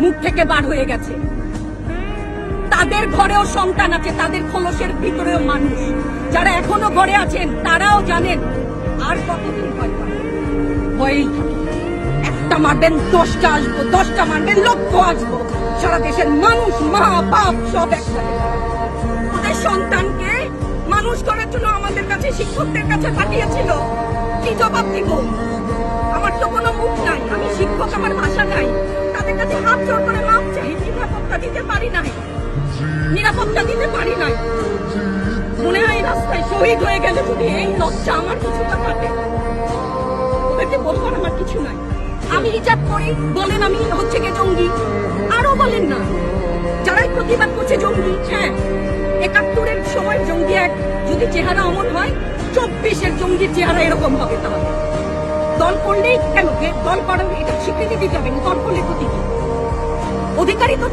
মুখ থেকে বার হয়ে গেছে। তাদের ঘরেও সন্তান আছে, তাদের খোলসের ভিতরেও মানুষ। যারা এখনও ঘরে আছেন, তারাও জানেন, আর কতদিন একটা মারবেন, দশটা আসব, দশটা মারবেন লক্ষ আসব। সারা দেশের মানুষ, মা, বাপ সব একসাথে। ওদের সন্তানকে মানুষ করার জন্য আমাদের কাছে শিক্ষকদের কাছে পাঠিয়েছিল। কি জবাব দিব? আমার তো কোনো মুখ নাই, আমি নিরাপত্তা দিতে পারি নাই। মনে হয় রাস্তায় শহীদ হয়ে গেলে যদি এই লজ্জা আমার কিছুটা কাটে ওদেরকে বলবার আমার কিছু নাই। আমি হিজাব করি, বলেন আমি হচ্ছে গে জঙ্গি। আরও বলেন না, যারাই প্রতিবাদ করছে জঙ্গি হ্যাঁ একাত্তরের সময় জঙ্গি এক, যদি চেহারা অমন হয়, চব্বিশের জঙ্গির চেহারা এরকম হবে তাহলে। দল করলেই কেন? দল করার এটা স্বীকৃতি দিতে হবে, দল করলে ক্ষতি কি? অধিকারী তো